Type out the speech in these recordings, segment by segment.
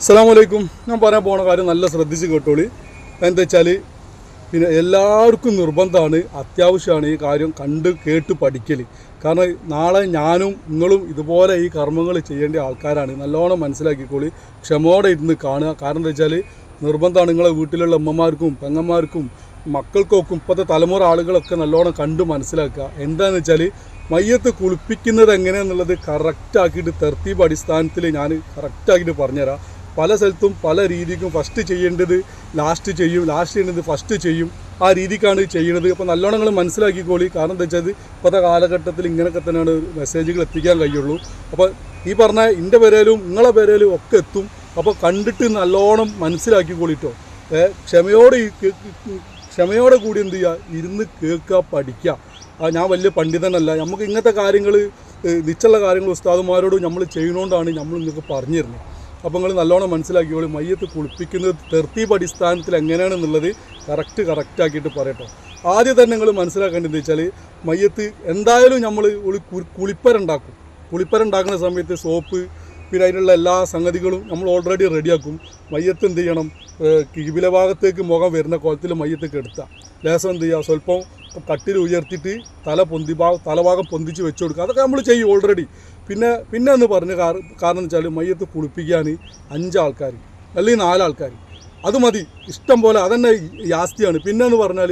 അസ്സാം വലൈക്കും ഞാൻ പറയാൻ പോണ കാര്യം നല്ല ശ്രദ്ധിച്ച് കേട്ടോളി. എന്താ വെച്ചാൽ പിന്നെ എല്ലാവർക്കും നിർബന്ധമാണ് അത്യാവശ്യമാണ് ഈ കാര്യം കണ്ട് കേട്ട് പഠിക്കൽ കാരണം നാളെ ഞാനും നിങ്ങളും ഇതുപോലെ ഈ കർമ്മങ്ങൾ ചെയ്യേണ്ട ആൾക്കാരാണ്. നല്ലോണം മനസ്സിലാക്കിക്കോളി ക്ഷമയോടെ ഇരുന്ന് കാണുക. കാരണം എന്താ വെച്ചാൽ നിർബന്ധമാണ് നിങ്ങളെ വീട്ടിലുള്ള അമ്മമാർക്കും പെങ്ങന്മാർക്കും മക്കൾക്കൊക്കെ ഇപ്പോഴത്തെ തലമുറ ആളുകളൊക്കെ നല്ലോണം കണ്ട് മനസ്സിലാക്കുക. എന്താണെന്ന് വെച്ചാൽ മയ്യത്ത് കുളിപ്പിക്കുന്നത് എങ്ങനെയാണെന്നുള്ളത് കറക്റ്റാക്കിയിട്ട് തെർത്തീബ് അടിസ്ഥാനത്തിൽ ഞാൻ കറക്റ്റാക്കിയിട്ട് പറഞ്ഞുതരാം. പല സ്ഥലത്തും പല രീതിക്കും ഫസ്റ്റ് ചെയ്യേണ്ടത് ലാസ്റ്റ് ചെയ്യും ലാസ്റ്റ് ചെയ്യേണ്ടത് ഫസ്റ്റ് ചെയ്യും. ആ രീതിക്കാണ് ചെയ്യുന്നത് അപ്പോൾ നല്ലോണം നിങ്ങൾ മനസ്സിലാക്കിക്കോളി. കാരണം എന്താ വെച്ചാൽ ഇപ്പോഴത്തെ കാലഘട്ടത്തിൽ ഇങ്ങനെയൊക്കെ തന്നെയാണ് മെസ്സേജുകൾ എത്തിക്കാൻ കഴിയുള്ളൂ. അപ്പോൾ ഈ പറഞ്ഞ എന്റെ പേരേലും നിങ്ങളെ പേരേലും ഒക്കെ എത്തും. അപ്പോൾ കണ്ടിട്ട് നല്ലോണം മനസ്സിലാക്കിക്കോളിട്ടോ ക്ഷമയോടെ ക്ഷമയോടെ കൂടി എന്ത് ചെയ്യുക ഇരുന്ന് കേൾക്കുക പഠിക്കുക ഞാൻ വലിയ പണ്ഡിതനല്ല. നമുക്ക് ഇങ്ങനത്തെ കാര്യങ്ങൾ നിശ്ചയുള്ള കാര്യങ്ങൾ ഉസ്താദുമാരോട് നമ്മൾ ചെയ്യുന്നതുകൊണ്ടാണ് നമ്മൾ നിങ്ങൾക്ക് പറഞ്ഞു തരുന്നത്. അപ്പോൾ നിങ്ങൾ നല്ലോണം മനസ്സിലാക്കിയോളൂ മയ്യത്ത് കുളിപ്പിക്കുന്നത് തെർത്തീപ് അടിസ്ഥാനത്തിൽ എങ്ങനെയാണെന്നുള്ളത് കറക്റ്റ് കറക്റ്റ് ആക്കിയിട്ട് പറയട്ടോ. ആദ്യം തന്നെ നിങ്ങൾ മനസ്സിലാക്കേണ്ടത് വെച്ചാൽ മയ്യത്ത് എന്തായാലും നമ്മൾ കുളിപ്പരുണ്ടാക്കും. കുളിപ്പരുണ്ടാക്കുന്ന സമയത്ത് സോപ്പ് പിന്നെ അതിനുള്ള എല്ലാ സംഗതികളും നമ്മൾ ഓൾറെഡി റെഡിയാക്കും മയ്യത്ത് എന്ത് ചെയ്യണം? കിബില ഭാഗത്തേക്ക് മുഖം വരുന്ന കോലത്തിൽ മയ്യത്ത് കെടുത്തുക ലേസം എന്ത് ചെയ്യുക സ്വല്പം കട്ടിൽ ഉയർത്തിയിട്ട് തല പൊന്തി ഭാഗം തലഭാഗം പൊന്തിച്ച് വെച്ച് കൊടുക്കുക. അതൊക്കെ നമ്മൾ ചെയ്യും ഓൾറെഡി പിന്നെ പിന്നെ എന്ന് പറഞ്ഞ കാര- കാരണം വെച്ചാൽ മയ്യത്ത് കുളിപ്പിക്കാൻ അഞ്ചാൾക്കാർ അല്ലെങ്കിൽ നാലാൾക്കാർ അത് മതി. ഇഷ്ടം പോലെ അതന്നെ യാസ്തിയാണ് പിന്നെ എന്ന് പറഞ്ഞാൽ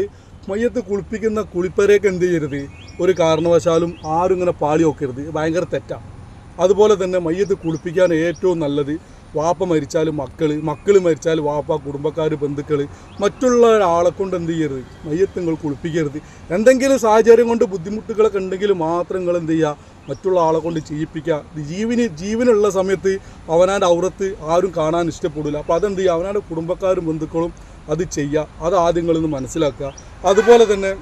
മയ്യത്ത് കുളിപ്പിക്കുന്ന കുളിപ്പരയൊക്കെ എന്ത് ചെയ്യരുത്? ഒരു കാരണവശാലും ആരും ഇങ്ങനെ പാളി നോക്കരുത് ഭയങ്കര തെറ്റാണ് അതുപോലെ തന്നെ മയ്യത്ത് കുളിപ്പിക്കാൻ ഏറ്റവും നല്ലത് വാപ്പ മരിച്ചാൽ മക്കൾ മക്കൾ മരിച്ചാൽ വാപ്പ കുടുംബക്കാർ ബന്ധുക്കൾ മറ്റുള്ള ഒരാളെ കൊണ്ട് എന്ത് ചെയ്യരുത്? മയ്യത്ത് നിങ്ങൾ കുളിപ്പിക്കരുത്. എന്തെങ്കിലും സാഹചര്യം കൊണ്ട് ബുദ്ധിമുട്ടുകളൊക്കെ ഉണ്ടെങ്കിൽ മാത്രം നിങ്ങൾ എന്ത് ചെയ്യുക മറ്റുള്ള ആളെ കൊണ്ട് ചെയ്യിപ്പിക്കുക ജീവന് ജീവനുള്ള സമയത്ത് അവനാന്റെ ഔറത്ത് ആരും കാണാൻ ഇഷ്ടപ്പെടില്ല. അപ്പോൾ അതെന്ത് ചെയ്യുക? അവനാന്റെ കുടുംബക്കാരും ബന്ധുക്കളും അത് ചെയ്യുക. അത് ആദ്യങ്ങളിൽ നിന്ന് മനസ്സിലാക്കുക. അതുപോലെ തന്നെ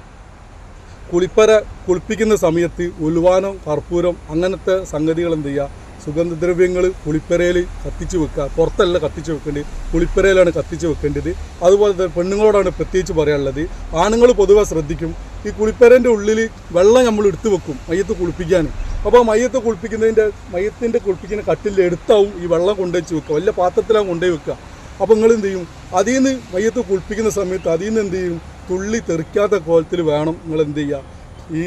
കുളിപ്പര കുളിപ്പിക്കുന്ന സമയത്ത് ഉൽവാനം കർപ്പൂരം അങ്ങനത്തെ സംഗതികൾ എന്ത് ചെയ്യുക? സുഗന്ധദ്രവ്യങ്ങൾ കുളിപ്പരയിൽ കത്തിച്ച് വെക്കുക. പുറത്തല്ല കത്തിച്ച് വെക്കേണ്ടത്. കുളിപ്പരയിലാണ് കത്തിച്ച് വെക്കേണ്ടത്. അതുപോലെ തന്നെ പെണ്ണുങ്ങളോടാണ് പ്രത്യേകിച്ച് പറയാനുള്ളത്. ആണുങ്ങൾ പൊതുവെ ശ്രദ്ധിക്കും. ഈ കുളിപ്പരന്റെ ഉള്ളിൽ വെള്ളം നമ്മൾ എടുത്തു വെക്കും മയ്യത്ത് കുളിപ്പിക്കാൻ അപ്പോൾ മയ്യത്ത് കുളിപ്പിക്കുന്നതിന്റെ മയ്യത്തിന്റെ കുളിപ്പിക്കുന്ന കട്ടിൽ എടുത്താവും ഈ വെള്ളം കൊണ്ടുവച്ച് വെക്കുക. വല്ല പാത്രത്തിലാവും കൊണ്ടുപോയി വെക്കുക. അപ്പോൾ നിങ്ങൾ എന്ത് ചെയ്യും? അതിൽ നിന്ന് മയ്യത്ത് കുളിപ്പിക്കുന്ന സമയത്ത് അതിൽ നിന്ന് എന്ത് ചെയ്യും? തുള്ളി തെറിക്കാത്ത കോലത്തിൽ വേണം നിങ്ങൾ എന്ത് ചെയ്യുക? ഈ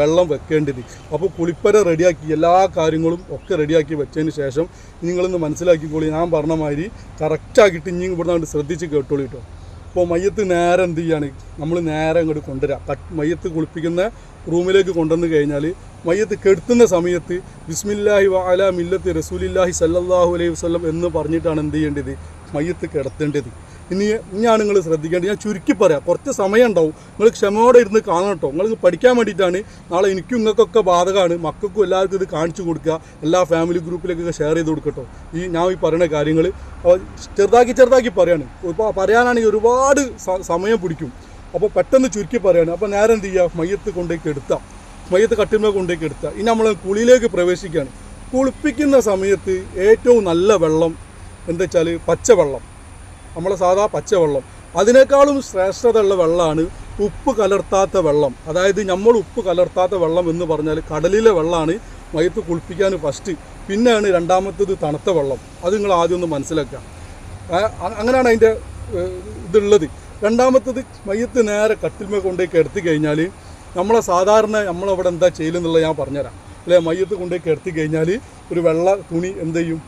വെള്ളം വെക്കേണ്ടത്. അപ്പോൾ കുളിപ്പര റെഡിയാക്കി എല്ലാ കാര്യങ്ങളും ഒക്കെ റെഡിയാക്കി വെച്ചതിന് ശേഷം നിങ്ങളൊന്ന് മനസ്സിലാക്കിക്കോളി. ഞാൻ പറഞ്ഞ മാതിരി കറക്റ്റാക്കിയിട്ട് ഇനി ഇവിടെ നിന്ന് ശ്രദ്ധിച്ച് കേട്ടോളൂ കേട്ടോ അപ്പോൾ മയ്യത്ത് നേരെ എന്ത് ചെയ്യാണ്? നമ്മൾ നേരെ അങ്ങോട്ട് കൊണ്ടുവരാം. മയ്യത്ത് കുളിപ്പിക്കുന്ന റൂമിലേക്ക് കൊണ്ടുവന്ന് കഴിഞ്ഞാൽ മയ്യത്ത് കെടുത്തുന്ന സമയത്ത് ബിസ്മില്ലാഹി വാല മില്ലത്ത് റസൂലില്ലാഹി സല്ലാഹു അലൈഹി വസ്ലം എന്ന് പറഞ്ഞിട്ടാണ് എന്ത് ചെയ്യേണ്ടത്? മയ്യത്ത് കിടത്തേണ്ടത്. ഇനി ഇനിയാണ് നിങ്ങൾ ശ്രദ്ധിക്കേണ്ടത് ഞാൻ ചുരുക്കി പറയാം. കുറച്ച് സമയം ഉണ്ടാവും നിങ്ങൾ ക്ഷമയോടെ ഇരുന്ന് കാണണം കേട്ടോ. നിങ്ങൾക്ക് പഠിക്കാൻ വേണ്ടിയിട്ടാണ് നാളെ എനിക്കും നിങ്ങൾക്കൊക്കെ ബാധകമാണ്. മക്കൾക്കും എല്ലാവർക്കും ഇത് കാണിച്ചു കൊടുക്കുക. എല്ലാ ഫാമിലി ഗ്രൂപ്പിലേക്കൊക്കെ ഷെയർ ചെയ്ത് കൊടുക്കട്ടോ ഈ ഞാൻ ഈ പറയുന്ന കാര്യങ്ങൾ ചെറുതാക്കി ചെറുതാക്കി പറയാണ്. ഇപ്പോൾ പറയാനാണെങ്കിൽ ഒരുപാട് സമയം പിടിക്കും. അപ്പോൾ പെട്ടെന്ന് ചുരുക്കി പറയാണ്. അപ്പോൾ നേരെ എന്ത് ചെയ്യുക മയ്യത്ത് കൊണ്ടേക്ക് എടുത്താൽ മയ്യത്ത് കട്ടിന്മേൽ കൊണ്ടേക്ക് എടുത്താൽ ഇനി നമ്മൾ കുളിയിലേക്ക് പ്രവേശിക്കുകയാണ്. കുളിപ്പിക്കുന്ന സമയത്ത് ഏറ്റവും നല്ല വെള്ളം എന്താ വെച്ചാൽ പച്ചവെള്ളം. നമ്മളെ സാധാ പച്ചവെള്ളം. അതിനേക്കാളും ശ്രേഷ്ഠതയുള്ള വെള്ളമാണ് ഉപ്പ് കലർത്താത്ത വെള്ളം. അതായത് നമ്മൾ ഉപ്പ് കലർത്താത്ത വെള്ളം എന്ന് പറഞ്ഞാൽ കടലിലെ വെള്ളമാണ് മയത്ത് കുളിപ്പിക്കാൻ ഫസ്റ്റ് പിന്നെയാണ് രണ്ടാമത്തേത് തണുത്ത വെള്ളം. അത് നിങ്ങൾ ആദ്യം ഒന്ന് മനസ്സിലാക്കുക. അങ്ങനെയാണ് അതിന്റെ ഇതുള്ളത്. രണ്ടാമത്തത് മയ്യത്ത് നേരെ കട്ടിൽമേ കൊണ്ടേക്ക് എടുത്തു കഴിഞ്ഞാൽ നമ്മളെ സാധാരണ നമ്മളവിടെ എന്താ ചെയ്യലെന്നുള്ളത് ഞാൻ പറഞ്ഞുതരാം. അല്ലെ? മയ്യത്ത് കൊണ്ടേക്ക് എടുത്തു കഴിഞ്ഞാൽ ഒരു വെള്ള തുണി എന്ത് ചെയ്യും?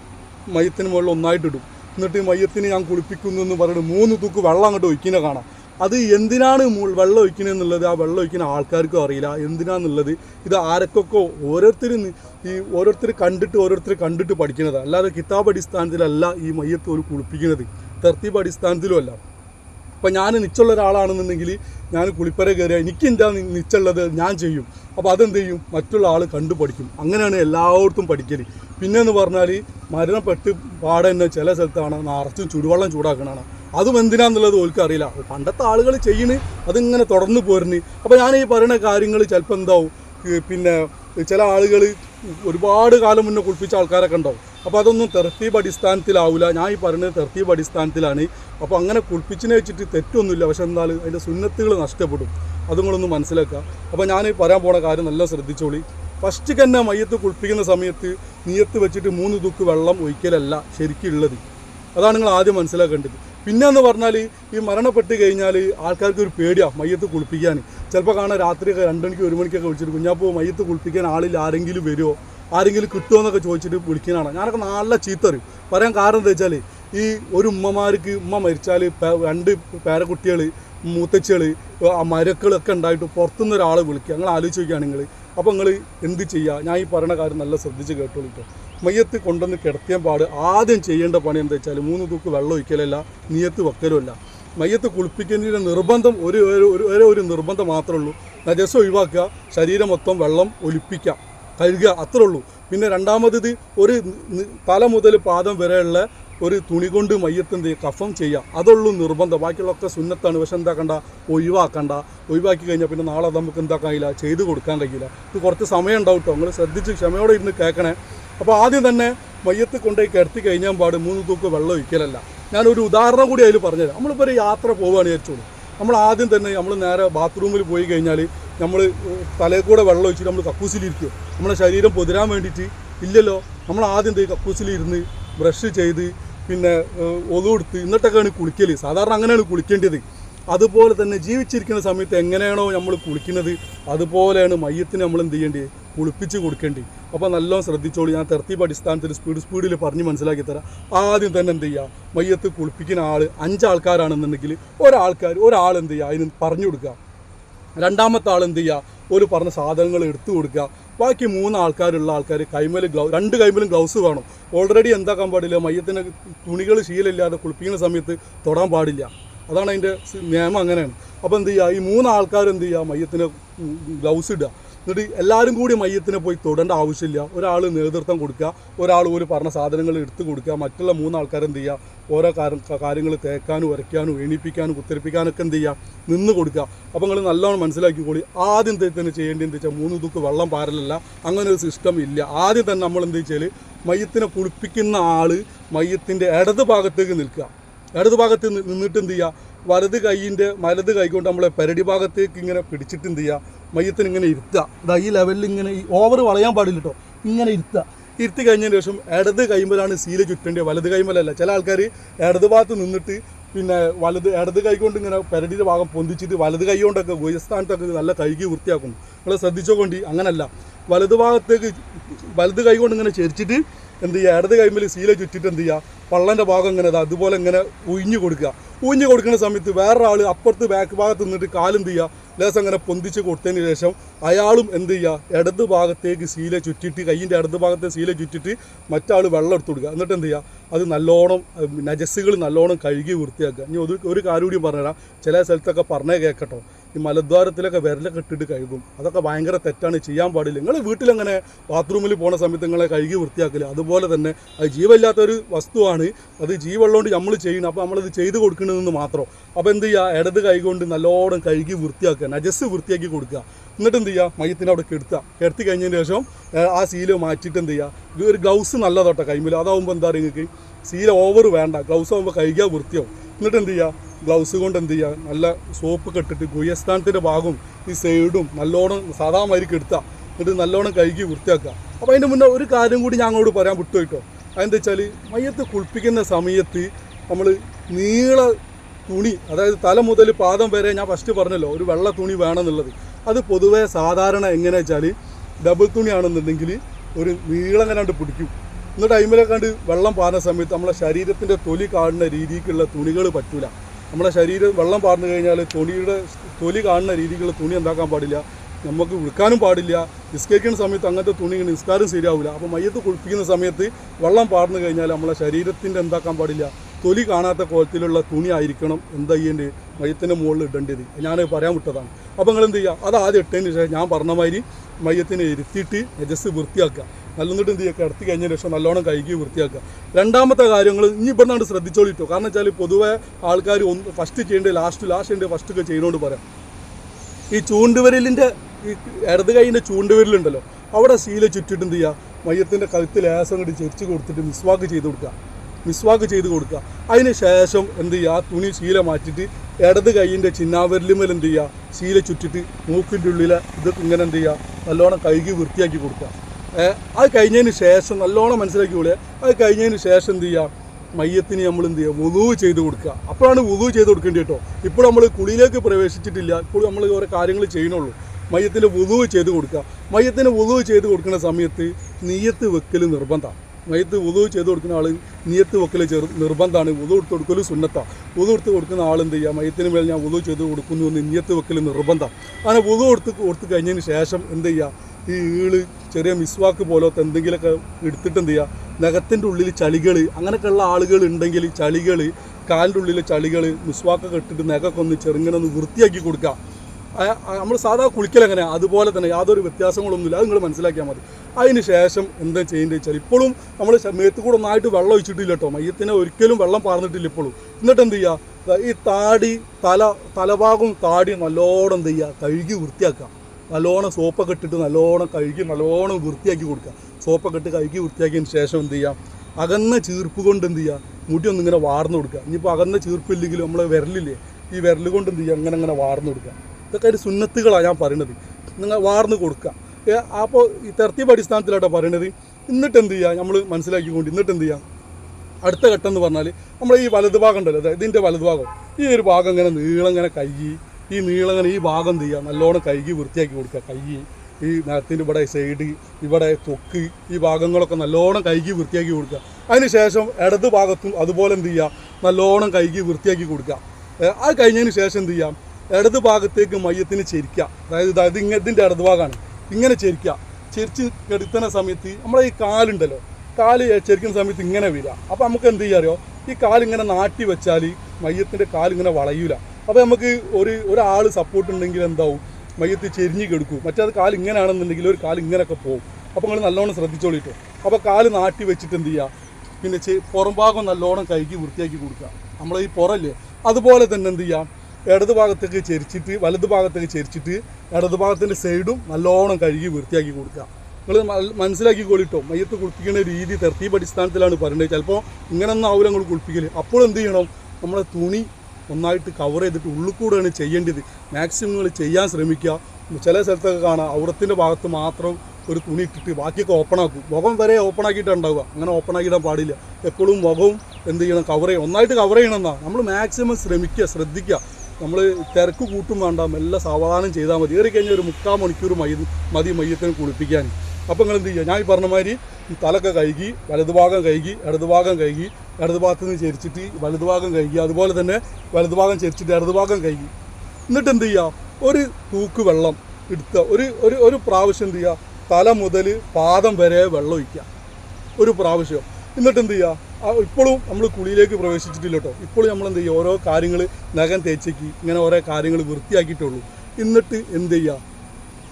മയ്യത്തിന് മുകളിൽ ഒന്നായിട്ടിടും എന്നിട്ട് മയ്യത്തിന് ഞാൻ കുളിപ്പിക്കുന്നു എന്ന് പറഞ്ഞിട്ട് മൂന്ന് തൂക്ക് വെള്ളം അങ്ങോട്ട് ഒഴിക്കുന്ന കാണാം. അത് എന്തിനാണ് വെള്ളം ഒഴിക്കുന്നത് എന്നുള്ളത് ആ വെള്ളം ഒഴിക്കുന്ന ആൾക്കാർക്കും അറിയില്ല. എന്തിനാന്നുള്ളത്? ഇത് ആരൊക്കെ ഓരോരുത്തർ ഈ ഓരോരുത്തർ കണ്ടിട്ട് ഓരോരുത്തർ കണ്ടിട്ട് പഠിക്കുന്നത് അല്ലാതെ കിതാബ് അടിസ്ഥാനത്തിലല്ല ഈ മയ്യത്ത് ഒരു കുളിപ്പിക്കുന്നത് തെർത്തീബ് അടിസ്ഥാനത്തിലും അല്ല. അപ്പോൾ ഞാൻ നിച്ചുള്ള ഒരാളാണെന്നുണ്ടെങ്കിൽ ഞാൻ കുളിപ്പര കയറിയ എനിക്ക് എന്താ നിച്ചുള്ളത് ഞാൻ ചെയ്യും. അപ്പോൾ അതെന്ത് ചെയ്യും? മറ്റുള്ള ആൾ കണ്ടു പഠിക്കും. അങ്ങനെയാണ് എല്ലായിടത്തും പഠിക്കൽ പിന്നെ എന്ന് പറഞ്ഞാൽ മരണപ്പെട്ട് പാടെ തന്നെ ചില സ്ഥലത്താണ് നിറച്ചും ചുടുവെള്ളം ചൂടാക്കണതാണ്. അതും എന്തിനാന്നുള്ളത് ഓൽക്ക് അറിയില്ല. പണ്ടത്തെ ആളുകൾ ചെയ്യണ് അതിങ്ങനെ തുടർന്ന് പോരുന്നു. അപ്പോൾ ഞാൻ ഈ പറയുന്ന കാര്യങ്ങൾ ചിലപ്പോൾ എന്താവും പിന്നെ ചില ആളുകൾ ഒരുപാട് കാലം മുന്നേ കുളിപ്പിച്ച ആൾക്കാരൊക്കെ ഉണ്ടാവും. അപ്പോൾ അതൊന്നും തെർത്തീബ് അടിസ്ഥാനത്തിലാവില്ല ഞാൻ ഈ പറയുന്നത് തെർത്തീബ് അടിസ്ഥാനത്തിലാണ്. അപ്പോൾ അങ്ങനെ കുളിപ്പിച്ചിനെ വെച്ചിട്ട് തെറ്റൊന്നുമില്ല. പക്ഷെ എന്നാൽ അതിന്റെ സുന്നത്തുകൾ നഷ്ടപ്പെടും. അത് നിങ്ങളൊന്ന് മനസ്സിലാക്കുക അപ്പോൾ ഞാൻ പറയാൻ പോണ കാര്യം നല്ല ശ്രദ്ധിച്ചോളി. ഫസ്റ്റ് തന്നെ മയ്യത്ത് കുളിപ്പിക്കുന്ന സമയത്ത് നീയത്ത് വെച്ചിട്ട് മൂന്ന് തുക്ക് വെള്ളം ഒഴിക്കലല്ല ശരിക്കുള്ളത്. അതാണ് നിങ്ങൾ ആദ്യം മനസ്സിലാക്കേണ്ടത്. പിന്നെ എന്ന് പറഞ്ഞാൽ ഈ മരണപ്പെട്ട് കഴിഞ്ഞാൽ ആൾക്കാർക്ക് ഒരു പേടിയാണ് മയ്യത്ത് കുളിപ്പിക്കാൻ. ചിലപ്പോൾ കാണാൻ രാത്രിയൊക്കെ രണ്ട് മണിക്ക് ഒരു മണിക്കൊക്കെ വിളിച്ചിട്ട് കുഞ്ഞാപ്പോ മയ്യത്ത് കുളിപ്പിക്കാൻ ആളിൽ ആരെങ്കിലും വരുമോ ആരെങ്കിലും കിട്ടുമോ എന്നൊക്കെ ചോദിച്ചിട്ട് വിളിക്കുന്നതാണ്. ഞാനൊക്കെ നല്ല ചീത്തറി പറയാൻ കാരണം എന്താ വെച്ചാൽ ഈ ഒരു ഉമ്മമാർക്ക് ഉമ്മ മരിച്ചാൽ രണ്ട് പേരക്കുട്ടികൾ മൂത്തച്ചികൾ മരക്കളൊക്കെ ഉണ്ടായിട്ട് പുറത്തുനിന്ന് ഒരാളെ വിളിക്കുക. നിങ്ങൾ ആലോചിച്ച് നോക്കുകയാണ് നിങ്ങൾ അപ്പോൾ നിങ്ങൾ എന്ത് ചെയ്യുക? ഞാൻ ഈ പറയുന്ന കാര്യം നല്ല ശ്രദ്ധിച്ച് കേട്ടോളിട്ടോ മയ്യത്ത് കൊണ്ടുവന്ന് കിടത്തിയാൻ പാട്. ആദ്യം ചെയ്യേണ്ട പണി എന്താ വെച്ചാൽ മൂന്ന് തൂക്ക് വെള്ളം ഒഴിക്കലല്ല നീയത്ത് വെക്കലുമല്ല. മയ്യത്ത് കുളിപ്പിക്കുന്നതിന്റെ നിർബന്ധം ഒരു ഒരു ഒരു- നിർബന്ധം മാത്രമേ ഉള്ളൂ. നജസ് ഒഴിവാക്കുക. ശരീരം മൊത്തം വെള്ളം ഒലിപ്പിക്കുക. കഴുകുക. അത്രേ ഉള്ളൂ. പിന്നെ രണ്ടാമത് ഒരു തല മുതൽ പാദം വരെയുള്ള ഒരു തുണി കൊണ്ട് മയ്യത്തിന്റെ കഫം ചെയ്യുക. അതുള്ളൂ നിർബന്ധം. ബാക്കിയുള്ളൊക്കെ സുന്നത്താണ്. പക്ഷെ എന്താക്കണ്ട ഒഴിവാക്കണ്ട. ഒഴിവാക്കി കഴിഞ്ഞാൽ പിന്നെ നാളെ നമുക്ക് എന്താക്കാൻ കഴിയില്ല? ചെയ്ത് കൊടുക്കാൻ കഴിയില്ല. ഇത് കുറച്ച് സമയം ഉണ്ടാവും കേട്ടോ. നിങ്ങൾ ശ്രദ്ധിച്ച് ക്ഷമയോടെ ഇരുന്ന് കേൾക്കണേ. അപ്പോൾ ആദ്യം തന്നെ മയ്യത്ത് കൊണ്ടുപോയി കിടത്തി കഴിഞ്ഞാൽ പാട് മൂന്ന് തൂക്ക് വെള്ളം ഒഴിക്കലല്ല. ഞാനൊരു ഉദാഹരണം കൂടി അതിൽ പറഞ്ഞുതരാം. നമ്മളിപ്പോൾ ഒരു യാത്ര പോവുകയാണ് വിചാരിച്ചോളൂ. നമ്മൾ ആദ്യം തന്നെ നമ്മൾ നേരെ ബാത്റൂമിൽ പോയി കഴിഞ്ഞാൽ നമ്മൾ തലയിൽ കൂടെ വെള്ളം ഒഴിച്ചിട്ട് നമ്മൾ കക്കൂസിലിരിക്കും നമ്മുടെ ശരീരം പൊതിരാൻ വേണ്ടിയിട്ട് ഇല്ലല്ലോ. നമ്മൾ ആദ്യം കക്കൂസിലിരുന്ന് ബ്രഷ് ചെയ്ത് പിന്നെ ഒതുകൊടുത്ത് ഇന്നിട്ടൊക്കെയാണ് കുളിക്കൽ സാധാരണ അങ്ങനെയാണ് കുളിക്കേണ്ടത്. അതുപോലെ തന്നെ ജീവിച്ചിരിക്കുന്ന സമയത്ത് എങ്ങനെയാണോ നമ്മൾ കുളിക്കുന്നത് അതുപോലെയാണ് മയ്യത്തിന് നമ്മൾ എന്ത് ചെയ്യേണ്ടത്? കുളിപ്പിച്ച് കൊടുക്കേണ്ടത്. അപ്പോൾ നല്ലോണം ശ്രദ്ധിച്ചോളൂ. ഞാൻ തെർത്തിപ്പ് അടിസ്ഥാനത്തിൽ സ്പീഡ് സ്പീഡിൽ പറഞ്ഞ് മനസ്സിലാക്കി തരാം. ആദ്യം തന്നെ എന്ത് ചെയ്യുക മയ്യത്ത് കുളിപ്പിക്കുന്ന ആൾ അഞ്ചാൾക്കാരാണെന്നുണ്ടെങ്കിൽ ഒരാൾക്കാർ ഒരാൾ എന്ത് ചെയ്യുക അതിന് പറഞ്ഞു കൊടുക്കുക. രണ്ടാമത്തെ ആൾ എന്ത് ചെയ്യുക ഒരു പറഞ്ഞ സാധനങ്ങൾ എടുത്തു കൊടുക്കുക. ബാക്കി മൂന്ന് ആൾക്കാരുള്ള ആൾക്കാർ കൈമേൽ ഗ്ലൗ രണ്ട് കൈമലും ഗ്ലൗസ് വേണം. ഓൾറെഡി എന്താക്കാൻ പാടില്ല? മയ്യത്തിന് തുണികൾ ശീലമില്ലാതെ കുളിപ്പിക്കുന്ന സമയത്ത് തൊടാൻ പാടില്ല. അതാണ് അതിന്റെ നിയമം അങ്ങനെയാണ്. അപ്പോൾ എന്ത് ചെയ്യുക ഈ മൂന്ന് ആൾക്കാർ എന്ത് ചെയ്യുക മയ്യത്തിന് ഗ്ലൗസ് ഇടുക. എന്നിട്ട് എല്ലാവരും കൂടി മയ്യത്തിനെ പോയി തൊടേണ്ട ആവശ്യമില്ല. ഒരാൾ നേതൃത്വം കൊടുക്കുക ഒരാൾ ഒരു പറഞ്ഞ സാധനങ്ങൾ എടുത്തു കൊടുക്കുക മറ്റുള്ള മൂന്ന് ആൾക്കാർ എന്ത് ചെയ്യുക? ഓരോ കാര്യങ്ങൾ തേക്കാനും ഉരയ്ക്കാനും എണീപ്പിക്കാനും കുത്തിരിപ്പിക്കാനൊക്കെ എന്ത് ചെയ്യുക? നിന്ന് കൊടുക്കുക. അപ്പോൾ നിങ്ങൾ നല്ലോണം മനസ്സിലാക്കിക്കോളി. ആദ്യം തന്നെ ചെയ്യേണ്ടത് എന്താ വെച്ചാൽ മൂന്ന് ദുക്ക് വെള്ളം പാരലല്ല അങ്ങനെ ഒരു സിസ്റ്റം ഇല്ല. ആദ്യം തന്നെ നമ്മൾ എന്ത് വെച്ചാൽ മയ്യത്തിനെ കുളിപ്പിക്കുന്ന ആൾ മയ്യത്തിന്റെ ഇടത് ഭാഗത്തേക്ക് നിൽക്കുക. ഇടത് ഭാഗത്ത് നിന്നിട്ട് എന്ത് ചെയ്യുക? വലത് കൈയിന്റെ വലത് കൈ കൊണ്ട് നമ്മളെ പരടി ഭാഗത്തേക്ക് ഇങ്ങനെ പിടിച്ചിട്ട് എന്ത് ചെയ്യുക? മയ്യത്തിന് ഇങ്ങനെ ഇരുത്തുക. ഇതാ ഈ ലെവലിൽ ഇങ്ങനെ ഓവർ വളയാൻ പാടില്ല കേട്ടോ ഇങ്ങനെ ഇരുത്തുക. ഇരുത്തി കഴിഞ്ഞതിന് ശേഷം ഇടത് കൈമ്പലാണ് സീല ചുറ്റേണ്ടത്. വലത് കൈമ്പലല്ല ചില ആൾക്കാർ ഇടത് ഭാഗത്ത് നിന്നിട്ട് പിന്നെ വലത് ഇടത് കൈ കൊണ്ട് ഇങ്ങനെ പെരടിയുടെ ഭാഗം പൊന്തിച്ചിട്ട് വലത് കൈ കൊണ്ടൊക്കെ ഗുഹസ്ഥാനത്തൊക്കെ നല്ല കഴുകി വൃത്തിയാക്കും. നിങ്ങൾ ശ്രദ്ധിച്ചോണ്ടി അങ്ങനല്ല. വലത് ഭാഗത്തേക്ക് വലത് കൈ കൊണ്ട് ഇങ്ങനെ ചെരിച്ചിട്ട് എന്ത് ചെയ്യുക? ഇടത് കൈമ്പിൽ സീല ചുറ്റിട്ട് എന്ത് ചെയ്യുക? പള്ളന്റെ ഭാഗം ഇങ്ങനെ അതുപോലെ ഇങ്ങനെ ഉയിഞ്ഞു കൊടുക്കുക. ഉയിഞ്ഞു കൊടുക്കുന്ന സമയത്ത് വേറൊരാൾ അപ്പുറത്ത് ബാക്ക് ഭാഗത്ത് നിന്നിട്ട് കാലെന്ത് ചെയ്യുക? ലേസം അങ്ങനെ പൊന്തിച്ച് കൊടുത്തതിന് ശേഷം അയാളും എന്ത് ചെയ്യുക ഇടത് ഭാഗത്തേക്ക് സീല ചുറ്റിട്ട് കയ്യിന്റെ ഇടത് ഭാഗത്തെ സീല ചുറ്റിട്ട് മറ്റാൾ വെള്ളം എടുത്തു കൊടുക്കുക. എന്നിട്ട് എന്ത് ചെയ്യുക അത് നല്ലോണം നജസ്സുകൾ നല്ലോണം കഴുകി വൃത്തിയാക്കുക. ഇനി ഒരു ഒരു കാര്യം കൂടി പറഞ്ഞുതരാം. ചില സ്ഥലത്തൊക്കെ പറഞ്ഞേ കേൾക്കട്ടോ. ഈ മലദ്വാരത്തിലൊക്കെ വിരലൊക്കെ ഇട്ടിട്ട് കഴുകും. അതൊക്കെ ഭയങ്കര തെറ്റാണ്. ചെയ്യാൻ പാടില്ല. നിങ്ങൾ വീട്ടിലങ്ങനെ ബാത്റൂമിൽ പോണ സമയത്ത് നിങ്ങളെ കഴുകി വൃത്തിയാക്കില്ല അതുപോലെ തന്നെ അത് ജീവല്ലാത്തൊരു വസ്തുവാണ്. അത് ജീവുള്ളതുകൊണ്ട് നമ്മൾ ചെയ്യണം അപ്പോൾ നമ്മളത് ചെയ്ത് കൊടുക്കണമെന്ന് മാത്രം. അപ്പോൾ എന്ത് ചെയ്യുക ഇടത് കൈകൊണ്ട് നല്ലോണം കഴുകി വൃത്തിയാക്കുക. നജസ് വൃത്തിയാക്കി കൊടുക്കുക. എന്നിട്ട് എന്ത് ചെയ്യുക മയത്തിനെ അവിടെ കെടുത്തുക. കെടുത്തി കഴിഞ്ഞതിന് ശേഷം ആ സീൽ മാറ്റിയിട്ട് എന്ത് ചെയ്യുക ഒരു ഗ്ലൗസ് നല്ലതോട്ടെ കൈമിൽ അതാവുമ്പോൾ എന്താ നിങ്ങൾക്ക്? സീല ഓവർ വേണ്ട. ഗ്ലൗസ് ആകുമ്പോൾ കഴുകിയാൽ വൃത്തിയാവും. എന്നിട്ട് എന്ത് ചെയ്യുക ഗ്ലൗസ് കൊണ്ട് എന്ത് ചെയ്യുക നല്ല സോപ്പ് കെട്ടിട്ട് ഗുഹ്യസ്ഥാനത്തിന്റെ ഭാഗവും ഈ സൈഡും നല്ലോണം സാധാ മാതിരിക്ക് എടുത്താൽ എന്നിട്ട് നല്ലോണം കഴുകി വൃത്തിയാക്കുക. അപ്പോൾ അതിന്റെ മുന്നേ ഒരു കാര്യം കൂടി ഞാൻ അങ്ങോട്ട് പറയാൻ വിട്ടുപോയിട്ടോ. അതെന്താ വെച്ചാൽ മയ്യത്ത് കുളിപ്പിക്കുന്ന സമയത്ത് നമ്മൾ നീള തുണി അതായത് തല മുതൽ പാദം വരെ ഞാൻ ഫസ്റ്റ് പറഞ്ഞല്ലോ ഒരു വെള്ള തുണി വേണമെന്നുള്ളത്. അത് പൊതുവേ സാധാരണ എങ്ങനെ വെച്ചാൽ ഡബിൾ തുണിയാണെന്നുണ്ടെങ്കിൽ ഒരു നീളം കണ്ട് പിടിക്കും. ഇന്ന് ടൈമിലെ കണ്ട് വെള്ളം പാടുന്ന സമയത്ത് നമ്മളെ ശരീരത്തിന്റെ തൊലി കാണുന്ന രീതിക്കുള്ള തുണികൾ പറ്റൂല. നമ്മളെ ശരീരം വെള്ളം പാർന്നു കഴിഞ്ഞാൽ തുണിയുടെ തൊലി കാണുന്ന രീതിക്കുള്ള തുണി എന്താക്കാൻ പാടില്ല. നമുക്ക് വിൽക്കാനും പാടില്ല. നിസ്കരിക്കുന്ന സമയത്ത് അങ്ങനത്തെ തുണി നിസ്കാരം ശരിയാവില്ല അപ്പോൾ മയ്യത്ത് കുളിപ്പിക്കുന്ന സമയത്ത് വെള്ളം പാർന്നു കഴിഞ്ഞാൽ നമ്മളെ ശരീരത്തിന്റെ എന്താക്കാൻ പാടില്ല. തൊലി കാണാത്ത കോലത്തിലുള്ള തുണി ആയിരിക്കണം എന്താ ചെയ്യേണ്ടത് മയ്യത്തിന്റെ മുകളിൽ ഇടേണ്ടത്. ഞാൻ പറയാൻ വിട്ടതാണ്. അപ്പോൾ നിങ്ങൾ എന്ത് ചെയ്യുക? അത് ആദ്യം ഇട്ടതിന് ശേഷം ഞാൻ പറഞ്ഞ മാതിരി മയ്യത്തിനെ ഇരുത്തിയിട്ട് ജസ്റ്റ് വൃത്തിയാക്കുക. നല്ലെന്നിട്ട് എന്ത് ചെയ്യുക? കിടത്തി കഴിഞ്ഞതിന് ശേഷം നല്ലോണം കഴുകി വൃത്തിയാക്കുക. രണ്ടാമത്തെ കാര്യങ്ങൾ ഇനി ഇവിടെ നിന്നാണ് ശ്രദ്ധിച്ചോളിട്ടോ കാരണം വെച്ചാൽ പൊതുവെ ആൾക്കാർ ഒന്ന് ഫസ്റ്റ് ചെയ്യേണ്ടത് ലാസ്റ്റ് ലാസ്റ്റ് ചെയ്യേണ്ടത് ഫസ്റ്റ് ഒക്കെ ചെയ്യണോണ്ട് പറയാം. ഈ ചൂണ്ടുവിരലിന്റെ ഈ ഇടത് കൈയിന്റെ ചൂണ്ടുവിരലുണ്ടല്ലോ അവിടെ ശീല ചുറ്റിട്ട് എന്ത് ചെയ്യുക? മയ്യത്തിന്റെ കഴുത്തിൽ ലേസം കണ്ട് ചെരിച്ച് കൊടുത്തിട്ട് മിസ്വാക്ക് ചെയ്ത് കൊടുക്കുക. മിസ്വാക്ക് ചെയ്ത് കൊടുക്കുക. അതിന് ശേഷം എന്ത് ചെയ്യുക? ആ തുണി ശീല മാറ്റിയിട്ട് ഇടത് കൈയിന്റെ ചിന്നാവിരലുമേൽ എന്ത് ചെയ്യുക? ശീല ചുറ്റിട്ട് മൂക്കിന്റെ ഉള്ളിൽ ഇത് ഇങ്ങനെ എന്ത് ചെയ്യുക? നല്ലോണം കഴുകി വൃത്തിയാക്കി കൊടുക്കുക. അത് കഴിഞ്ഞതിന് ശേഷം നല്ലോണം മനസ്സിലാക്കി വിടുക. അത് കഴിഞ്ഞതിന് ശേഷം എന്ത് ചെയ്യുക? മയ്യത്തിന് നമ്മൾ എന്ത് ചെയ്യുക? വുളു ചെയ്ത് കൊടുക്കുക. അപ്പോഴാണ് വുളു ചെയ്ത് കൊടുക്കേണ്ടത് കേട്ടോ. ഇപ്പോൾ നമ്മൾ കുളിയിലേക്ക് പ്രവേശിച്ചിട്ടില്ല. ഇപ്പോൾ നമ്മൾ ഓരോ കാര്യങ്ങൾ ചെയ്യണുള്ളൂ മയ്യത്തിന് വുളു ചെയ്ത് കൊടുക്കുക. മയ്യത്തിന് വുളു ചെയ്ത് കൊടുക്കുന്ന സമയത്ത് നീയത്ത് വെക്കൽ നിർബന്ധമാണ്. മയ്യത്ത് വുളു ചെയ്ത് കൊടുക്കുന്ന ആൾ നീയത്ത് വെക്കൽ ചെറു നിർബന്ധമാണ്. വുളു എടുത്ത് കൊടുക്കൽ സുന്നത്താണ്. വുളു എടുത്ത് കൊടുക്കുന്ന ആൾ എന്ത് ചെയ്യുക? മയ്യത്തിന് മേൽ ഞാൻ വുളു ചെയ്ത് കൊടുക്കുന്നു എന്ന് നീയത്ത് വെക്കൽ നിർബന്ധമാണ്. അങ്ങനെ വുളു കൊടുത്ത് കൊടുത്ത് കഴിഞ്ഞതിന് ശേഷം എന്ത് ചെയ്യുക? ഈ ഈൾ ചെറിയ മിസ്വാക്ക് പോലത്തെ എന്തെങ്കിലുമൊക്കെ എടുത്തിട്ട് എന്ത് ചെയ്യുക നഖത്തിന്റെ ഉള്ളിൽ ചളികൾ അങ്ങനെയൊക്കെയുള്ള ആളുകൾ ഉണ്ടെങ്കിൽ ചളികൾ കാലിന്റെ ഉള്ളിലെ ചളികൾ മിസ്വാക്കൊക്കെ ഇട്ടിട്ട് നഖമൊക്കെ ഒന്ന് ചെറുങ്ങനെ ഒന്ന് വൃത്തിയാക്കി കൊടുക്കുക നമ്മൾ സാധാ കുളിക്കൽ എങ്ങനെ അതുപോലെ തന്നെ യാതൊരു വ്യത്യാസങ്ങളൊന്നുമില്ല. അത് നിങ്ങൾ മനസ്സിലാക്കിയാൽ മതി. അതിന് ശേഷം എന്താ ചെയ്യേണ്ടത് വെച്ചാൽ ഇപ്പോഴും നമ്മൾ മേത്ത് കൂടെ ഒന്നായിട്ട് വെള്ളം ഒഴിച്ചിട്ടില്ല കേട്ടോ മയ്യത്തിനെ ഒരിക്കലും വെള്ളം പാർന്നിട്ടില്ല ഇപ്പോഴും. എന്നിട്ട് എന്ത് ചെയ്യുക ഈ താടി തല തലഭാഗവും താടിയും നല്ലോണം എന്ത് ചെയ്യുക കഴുകി വൃത്തിയാക്കുക നല്ലോണം സോപ്പൊക്കെ ഇട്ടിട്ട് നല്ലോണം കഴുകി നല്ലോണം വൃത്തിയാക്കി കൊടുക്കുക. സോപ്പൊക്കെ ഇട്ട് കഴുകി വൃത്തിയാക്കിയതിന് ശേഷം എന്ത് ചെയ്യുക? അകന്ന ചീർപ്പ് കൊണ്ട് എന്ത് ചെയ്യുക? മുടി ഒന്നിങ്ങനെ വാർന്നു കൊടുക്കുക. ഇനിയിപ്പോൾ അകന്ന ചീർപ്പില്ലെങ്കിലും നമ്മളെ വിരലില്ലേ ഈ വിരൽ കൊണ്ട് എന്ത് ചെയ്യുക? അങ്ങനെ അങ്ങനെ വാർന്നു കൊടുക്കുക. ഇതൊക്കെ ഒരു സുന്നത്തുകളാണ് ഞാൻ പറയണത്. നിങ്ങൾ വാർന്നു കൊടുക്കുക. അപ്പോൾ ഈ തെർത്തി അടിസ്ഥാനത്തിലാട്ടോ പറയണത്. എന്നിട്ട് എന്ത് ചെയ്യുക? നമ്മൾ മനസ്സിലാക്കിക്കൊണ്ട് എന്നിട്ട് എന്ത് ചെയ്യുക? അടുത്ത ഘട്ടം എന്ന് പറഞ്ഞാൽ നമ്മൾ ഈ വലതുഭാഗം ഉണ്ടല്ലോ അതായത് ഇതിന്റെ വലതുഭാഗം. ഈ ഒരു ഭാഗം ഇങ്ങനെ നീളം ഇങ്ങനെ കൈകി ഈ നീളം ഈ ഭാഗം എന്ത് ചെയ്യുക നല്ലോണം കൈകി വൃത്തിയാക്കി കൊടുക്കുക. കൈ ഈ നഖത്തിന്റെ ഇവിടെ സൈഡ് ഇവിടെ തൊക്ക് ഈ ഭാഗങ്ങളൊക്കെ നല്ലോണം കൈകി വൃത്തിയാക്കി കൊടുക്കുക. അതിന് ശേഷം ഇടത് ഭാഗത്തും അതുപോലെ എന്ത് ചെയ്യുക? നല്ലോണം കൈകി വൃത്തിയാക്കി കൊടുക്കുക. അത് കഴിഞ്ഞതിന് ശേഷം എന്ത് ചെയ്യാം ഇടത് ഭാഗത്തേക്ക് മയ്യത്തിന് ചെരിക്കുക. അതായത് ഇതാ ഇത് ഇങ്ങനെ ഇതിന്റെ ഇടത് ഭാഗമാണ്. ഇങ്ങനെ ചെരിക്കുക. ചെരിച്ച് കെടുത്തുന്ന സമയത്ത് നമ്മളെ ഈ കാലുണ്ടല്ലോ കാൽ ചെരിക്കുന്ന സമയത്ത് ഇങ്ങനെ വരിക. അപ്പോൾ നമുക്ക് എന്ത് ചെയ്യാറിയോ ഈ കാലിങ്ങനെ നാട്ടി വെച്ചാൽ മയ്യത്തിന്റെ കാലിങ്ങനെ വളയൂല. അപ്പോൾ നമുക്ക് ഒരു ഒരാൾ സപ്പോർട്ട് ഉണ്ടെങ്കിൽ എന്താവും? മയ്യത്ത് ചെരിഞ്ഞ് കെടുക്കും. മറ്റേ അത് കാൽ ഇങ്ങനെയാണെന്നുണ്ടെങ്കിൽ ഒരു കാൽ ഇങ്ങനെയൊക്കെ പോകും അപ്പോൾ നിങ്ങൾ നല്ലോണം ശ്രദ്ധിച്ചോളിട്ടോ അപ്പോൾ കാൽ നാട്ടി വെച്ചിട്ട് എന്ത് ചെയ്യുക പിന്നെ ചെ പുറം ഭാഗം നല്ലോണം കഴുകി വൃത്തിയാക്കി കൊടുക്കുക. നമ്മൾ ഈ പുറല്ലേ? അതുപോലെ തന്നെ എന്ത് ചെയ്യാം? ഇടത് ഭാഗത്തേക്ക് ചെരിച്ചിട്ട് വലത് ഭാഗത്തേക്ക് ചെരിച്ചിട്ട് ഇടത് ഭാഗത്തിന്റെ സൈഡും നല്ലോണം കഴുകി വൃത്തിയാക്കി കൊടുക്കുക. നിങ്ങൾ മനസ്സിലാക്കി കൊള്ളിട്ടോ മയ്യത്ത് കുളിപ്പിക്കുന്ന രീതി തെർത്തീപ്പടിസ്ഥാനത്തിലാണ് പറയുന്നത് ചിലപ്പോൾ ഇങ്ങനൊന്നും ആവില്ല നിങ്ങൾ കുളിപ്പിക്കൽ അപ്പോൾ എന്ത് ചെയ്യണം? നമ്മളെ തുണി ഒന്നായിട്ട് കവർ ചെയ്തിട്ട് ഉള്ളിൽ കൂടെയാണ് ചെയ്യേണ്ടത്. മാക്സിമം നിങ്ങൾ ചെയ്യാൻ ശ്രമിക്കുക. ചില സ്ഥലത്തൊക്കെ കാണാം ഔറത്തിന്റെ ഭാഗത്ത് മാത്രം ഒരു തുണി ഇട്ടിട്ട് ബാക്കിയൊക്കെ ഓപ്പൺ ആക്കും. മുഖം വരെ ഓപ്പൺ ആക്കിയിട്ടുണ്ടാവുക. അങ്ങനെ ഓപ്പൺ ആക്കിയിടാൻ പാടില്ല. എപ്പോഴും മുഖവും എന്ത് ചെയ്യണം കവർ ചെയ്യണം. ഒന്നായിട്ട് കവർ ചെയ്യണമെന്നാ. നമ്മൾ മാക്സിമം ശ്രമിക്കുക ശ്രദ്ധിക്കുക. നമ്മൾ തിരക്ക് കൂട്ടും വേണ്ട. മെല്ലെ സാവധാനം ചെയ്താൽ മതി. ഏറി കഴിഞ്ഞാൽ ഒരു മുക്കാൽ മണിക്കൂർ മൈ മതി മയ്യത്തിന് കുളിപ്പിക്കാൻ. അപ്പോൾ നിങ്ങൾ എന്ത് ചെയ്യുക? ഞാൻ ഈ പറഞ്ഞ മാതിരി ഈ തലൊക്കെ കഴുകി വലതുഭാഗം കഴുകി ഇടതുഭാഗം കഴുകി ഇടതുഭാഗത്ത് നിന്ന് ചെരിച്ചിട്ട് വലതുഭാഗം കഴുകി അതുപോലെ തന്നെ വലതുഭാഗം ചെരിച്ചിട്ട് ഇടതുഭാഗം കഴുകി. എന്നിട്ട് എന്ത് ചെയ്യുക ഒരു തൂക്ക് വെള്ളം എടുത്ത ഒരു ഒരു ഒരു പ്രാവശ്യം എന്ത് ചെയ്യുക തല മുതൽ പാദം വരെ വെള്ളം ഒഴിക്കുക. ഒരു പ്രാവശ്യം. എന്നിട്ട് എന്ത് ചെയ്യുക ഇപ്പോഴും നമ്മൾ കുളിയിലേക്ക് പ്രവേശിച്ചിട്ടില്ല കേട്ടോ. ഇപ്പോഴും നമ്മൾ എന്ത് ചെയ്യുക ഓരോ കാര്യങ്ങൾ നഖം തേച്ചേക്ക് ഇങ്ങനെ ഓരോ കാര്യങ്ങൾ വൃത്തിയാക്കിയിട്ടുള്ളൂ എന്നിട്ട് എന്ത് ചെയ്യുക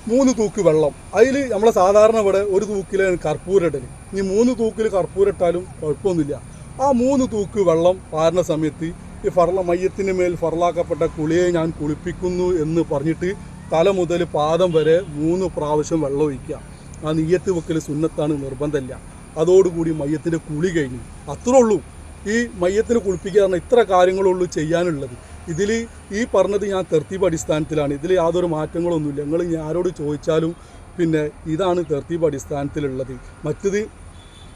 മൂന്ന് തൂക്ക് വെള്ളം. അതിൽ നമ്മളെ സാധാരണ ഇവിടെ ഒരു തൂക്കിലാണ് കർപ്പൂരം ഇടൽ ഇനി മൂന്ന് തൂക്കിൽ കർപ്പൂരം ഇട്ടാലും കുഴപ്പമൊന്നുമില്ല. ആ മൂന്ന് തൂക്ക് വെള്ളം പാരണ സമയത്ത് ഈ ഫർള മയ്യത്തിന് മേൽ ഫർളാക്കപ്പെട്ട കുളിയെ ഞാൻ കുളിപ്പിക്കുന്നു എന്ന് പറഞ്ഞിട്ട് തല മുതൽ പാദം വരെ മൂന്ന് പ്രാവശ്യം വെള്ളം ഒഴിക്കുക. ആ നെയ്യത്ത് വെക്കൽ സുന്നത്താണ് നിർബന്ധമില്ല. അതോടുകൂടി മയ്യത്തിന്റെ കുളി കഴിഞ്ഞു. അത്രേ ഉള്ളൂ. ഈ മയ്യത്തിന് കുളിപ്പിക്കുക ഇത്ര കാര്യങ്ങളുള്ളൂ ചെയ്യാനുള്ളത്. ഇതിൽ ഈ പറഞ്ഞത് ഞാൻ തെർത്തീബ് അടിസ്ഥാനത്തിലാണ്. ഇതിൽ യാതൊരു മാറ്റങ്ങളൊന്നുമില്ല. നിങ്ങൾ ആരോട് ചോദിച്ചാലും പിന്നെ ഇതാണ് തെർത്തീബ് അടിസ്ഥാനത്തിലുള്ളത്. മറ്റത്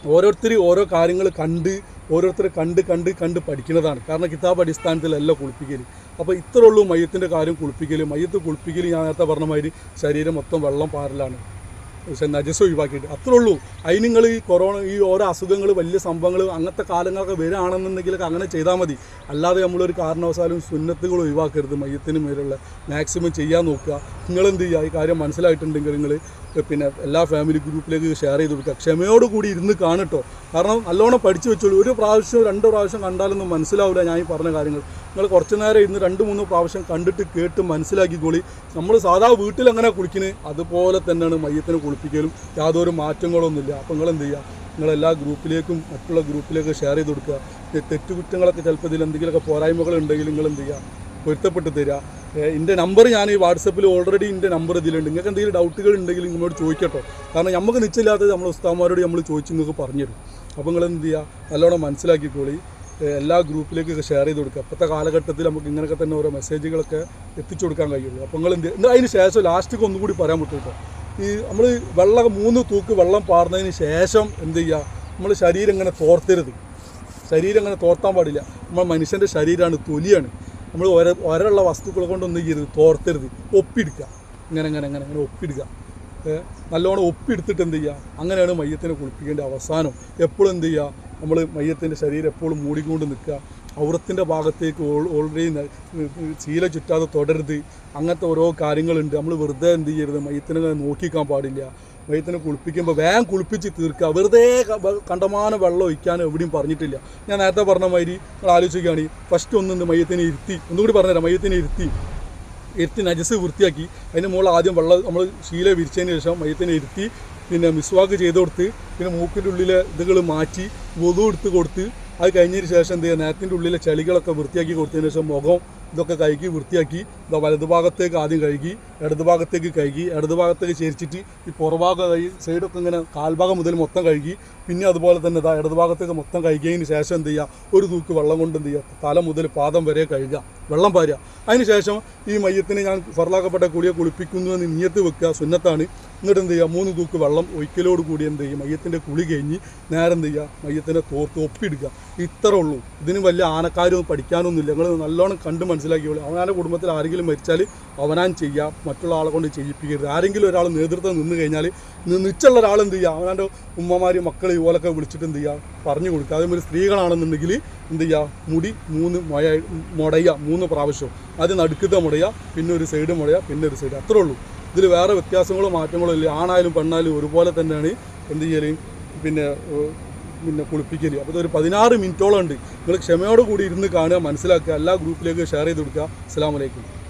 ഓരോരുത്തർ ഓരോ കാര്യങ്ങൾ കണ്ട് ഓരോരുത്തർ കണ്ട് കണ്ട് കണ്ട് പഠിക്കുന്നതാണ്. കാരണം കിതാബ് അടിസ്ഥാനത്തിലല്ല കുളിപ്പിക്കൽ അപ്പോൾ ഇത്രയുള്ളൂ മയത്തിന്റെ കാര്യം കുളിപ്പിക്കൽ മയ്യത്ത് കുളിപ്പിക്കൽ ഞാൻ നേരത്തെ പറഞ്ഞ മാതിരി ശരീരം മൊത്തം വെള്ളം പാറലാണ്. നജസ് ഒഴിവാക്കിയിട്ട്. അത്രേ ഉള്ളൂ. അതിന് നിങ്ങൾ ഈ കൊറോണ ഈ ഓരോ അസുഖങ്ങൾ വലിയ സംഭവങ്ങൾ അങ്ങനത്തെ കാലങ്ങളൊക്കെ വരികയാണെന്നുണ്ടെങ്കിലൊക്കെ അങ്ങനെ ചെയ്താൽ മതി. അല്ലാതെ നമ്മളൊരു കാരണവശാലും സുന്നത്തുകൾ ഒഴിവാക്കരുത്. മയ്യത്തിന് മേലുള്ള മാക്സിമം ചെയ്യാൻ നോക്കുക. നിങ്ങൾ എന്ത് ചെയ്യുക? ഈ കാര്യം മനസ്സിലായിട്ടുണ്ടെങ്കിൽ നിങ്ങൾ പിന്നെ എല്ലാ ഫാമിലി ഗ്രൂപ്പിലേക്ക് ഷെയർ ചെയ്ത് കൊടുക്കുക. ക്ഷമയോട് കൂടി ഇരുന്ന് കാണട്ടോ കാരണം നല്ലോണം പഠിച്ചു വെച്ചോളൂ. ഒരു പ്രാവശ്യം രണ്ട് പ്രാവശ്യം കണ്ടാലൊന്നും മനസ്സിലാവില്ല ഞാൻ ഈ പറഞ്ഞ കാര്യങ്ങൾ. നിങ്ങൾ കുറച്ച് നേരം ഇരുന്ന് രണ്ട് മൂന്ന് പ്രാവശ്യം കണ്ടിട്ട് കേട്ട് മനസ്സിലാക്കിക്കോളി. നമ്മൾ സാധാ വീട്ടിൽ എങ്ങനെ കുളിക്കുന്നത് അതുപോലെ തന്നെയാണ് മയ്യത്തിന് കുളിപ്പിക്കലും യാതൊരു മാറ്റങ്ങളൊന്നുമില്ല. അപ്പോൾ നിങ്ങൾ എന്ത് ചെയ്യുക നിങ്ങൾ എല്ലാ ഗ്രൂപ്പിലേക്കും മറ്റുള്ള ഗ്രൂപ്പിലേക്ക് ഷെയർ ചെയ്ത് കൊടുക്കുക. തെറ്റുകുറ്റങ്ങളൊക്കെ ചിലപ്പോൾ ഇതിൽ എന്തെങ്കിലുമൊക്കെ പോരായ്മകൾ ഉണ്ടെങ്കിൽ നിങ്ങൾ എന്ത് ചെയ്യുക പൊരുത്തപ്പെട്ട് തരിക എന്റെ നമ്പർ ഞാൻ ഈ വാട്സപ്പിൽ ഓൾറെഡി എന്റെ നമ്പർ ഇതിലുണ്ട്. നിങ്ങൾക്ക് എന്തെങ്കിലും ഡൗട്ടുകൾ ഉണ്ടെങ്കിൽ നിങ്ങളോട് ചോദിക്കട്ടോ. കാരണം നമുക്ക് നിശ്ചയില്ലാത്തത് നമ്മൾ ഉസ്താമാരോട് നമ്മൾ ചോദിച്ച് നിങ്ങൾക്ക് പറഞ്ഞുതരും. അപ്പോൾ നിങ്ങൾ എന്ത് ചെയ്യുക നല്ലോണം മനസ്സിലാക്കിക്കോളി. എല്ലാ ഗ്രൂപ്പിലേക്കൊക്കെ ഷെയർ ചെയ്ത് കൊടുക്കുക. അപ്പോഴത്തെ കാലഘട്ടത്തിൽ നമുക്ക് ഇങ്ങനെയൊക്കെ തന്നെ ഓരോ മെസ്സേജുകളൊക്കെ എത്തിച്ചു കൊടുക്കാൻ കഴിയുള്ളൂ. അപ്പോൾ നിങ്ങൾ എന്ത് അതിന് ശേഷം ലാസ്റ്റിക്ക് ഒന്നും കൂടി പറയാൻ പറ്റും കേട്ടോ ഈ നമ്മൾ വെള്ളം മൂന്ന് തൂക്ക് വെള്ളം പാർന്നതിന് ശേഷം എന്ത് ചെയ്യുക നമ്മൾ ശരീരം ഇങ്ങനെ തോർത്തരുത്. ശരീരം ഇങ്ങനെ തോർത്താൻ പാടില്ല. നമ്മൾ മനുഷ്യന്റെ ശരീരമാണ് തൊലിയാണ്. നമ്മൾ ഒര ഒരള്ള വസ്തുക്കളെ കൊണ്ടൊന്നും ചെയ്യരുത്? തോർത്തരുത്. ഒപ്പിടുക. ഇങ്ങനെ ഇങ്ങനെ ഇങ്ങനെ ഇങ്ങനെ ഒപ്പിടുക. നല്ലോണം ഒപ്പിയെടുത്തിട്ട് എന്ത് ചെയ്യുക അങ്ങനെയാണ് മയ്യത്തിനെ കുളിപ്പിക്കേണ്ട അവസാനം. എപ്പോഴും എന്ത് ചെയ്യുക നമ്മൾ മയ്യത്തിന്റെ ശരീരം എപ്പോഴും മൂടിക്കൊണ്ട് നിൽക്കുക. ഔറത്തിന്റെ ഭാഗത്തേക്ക് ഓൾറെഡി ശീല ചുറ്റാതെ തുടരുത്. അങ്ങനത്തെ ഓരോ കാര്യങ്ങളുണ്ട്. നമ്മൾ വെറുതെ എന്ത് ചെയ്യരുത്? മയത്തിനെ നോക്കിക്കാൻ പാടില്ല. മയത്തിനെ കുളിപ്പിക്കുമ്പോൾ വേഗം കുളിപ്പിച്ച് തീർക്കുക. വെറുതെ കണ്ടമാനം വെള്ളം ഒഴിക്കാൻ എവിടെയും പറഞ്ഞിട്ടില്ല. ഞാൻ നേരത്തെ പറഞ്ഞ മാതിരി നിങ്ങൾ ആലോചിക്കുകയാണ്. ഫസ്റ്റ് ഒന്ന് മയത്തിനെ ഇരുത്തി. ഒന്നുകൂടി പറഞ്ഞുതരാം. മയത്തിനെ ഇരുത്തി. ഇരുത്തി നജസ് വൃത്തിയാക്കി. അതിന് മുകളിൽ ആദ്യം വെള്ളം നമ്മൾ ശീല വിരിച്ചതിന് ശേഷം മയത്തിനെ ഇരുത്തി. പിന്നെ മിസ്വാക്ക് ചെയ്ത് കൊടുത്ത്. പിന്നെ മൂക്കിന്റെ ഉള്ളിലെ ഇതുകൾ മാറ്റി. വധു എടുത്ത് കൊടുത്ത്. അത് കഴിഞ്ഞതിന് ശേഷം എന്ത് ചെയ്യുക? നേരത്തിന്റെ ഉള്ളിലെ ചെളികളൊക്കെ വൃത്തിയാക്കി കൊടുത്തതിന് ശേഷം മുഖം ഇതൊക്കെ കഴുകി വൃത്തിയാക്കി വലതുഭാഗത്തേക്ക് ആദ്യം കഴുകി ഇടതുഭാഗത്തേക്ക് കഴുകി ഇടതുഭാഗത്തേക്ക് ചേരിച്ചിട്ട് ഈ പുറഭാഗം സൈഡൊക്കെ ഇങ്ങനെ കാൽഭാഗം മുതൽ മൊത്തം കഴുകി പിന്നെ അതുപോലെ തന്നെ ഇതാ ഇടതുഭാഗത്തേക്ക് മൊത്തം കഴുകിയതിന് ശേഷം എന്ത് ചെയ്യുക? ഒരു തൂക്ക് വെള്ളം കൊണ്ട് എന്ത് ചെയ്യുക? തല മുതൽ പാദം വരെ കഴുകുക. വെള്ളം പാരുക. അതിന് ശേഷം ഈ മയ്യത്തിനെ ഞാൻ ഫറലാക്കപ്പെട്ട കൂടിയെ കുളിപ്പിക്കുന്നു എന്ന് നീയത്ത് വെക്കുക സുന്നത്താണ്. എന്നിട്ട് എന്ത് ചെയ്യുക? മൂന്ന് തൂക്ക് വെള്ളം ഒഴിക്കലോട് കൂടി എന്ത് ചെയ്യുക? മയ്യത്തിന്റെ കുളി കഴിഞ്ഞ് നേരം എന്ത് ചെയ്യുക? മയ്യത്തിനെ തോർത്ത് ഒപ്പിയെടുക്കുക ഇത്രേ ഉള്ളൂ. ഇതിന് വലിയ ആനക്കാരും പഠിക്കാനൊന്നുമില്ല. നിങ്ങൾ നല്ലോണം കണ്ട് മനസ്സിലാക്കിയോളൂ അവനാന്റെ കുടുംബത്തിൽ ആരെങ്കിലും മരിച്ചാൽ അവനാൻ ചെയ്യുക മറ്റുള്ള ആളെ കൊണ്ട് ചെയ്യിപ്പിക്കരുത്. ആരെങ്കിലും ഒരാൾ നേതൃത്വം നിന്ന് കഴിഞ്ഞാൽ നിച്ചുള്ള ഒരാൾ എന്ത് ചെയ്യുക അവനാന്റെ ഉമ്മമാർ മക്കൾ ഇതുപോലൊക്കെ വിളിച്ചിട്ട് എന്ത് ചെയ്യുക പറഞ്ഞു കൊടുക്കുക. അതേമാതിരി സ്ത്രീകളാണെന്നുണ്ടെങ്കിൽ എന്ത് ചെയ്യുക മുടി മൂന്ന് മൊയ മുടയുക മൂന്ന് പ്രാവശ്യം. അത് നടുക്കത്തെ മുടയുക പിന്നെ ഒരു സൈഡ് മുടയുക പിന്നെ ഒരു സൈഡ് അത്രേ ഉള്ളൂ. ഇതിൽ വേറെ വ്യത്യാസങ്ങളോ മാറ്റങ്ങളോ ഇല്ല. ആണായാലും പെണ്ണായാലും ഒരുപോലെ തന്നെയാണ് എന്ത് ചെയ്യൽ പിന്നെ പിന്നെ കുളിപ്പിക്കൽ അപ്പോൾ ഒരു പതിനാറ് മിനിറ്റോളം ഉണ്ട്. നിങ്ങൾ ക്ഷമയോട് കൂടി ഇരുന്ന് കാണുക മനസ്സിലാക്കുക എല്ലാ ഗ്രൂപ്പിലേക്ക് ഷെയർ ചെയ്ത് കൊടുക്കുക. അസ്സാം വലൈക്കും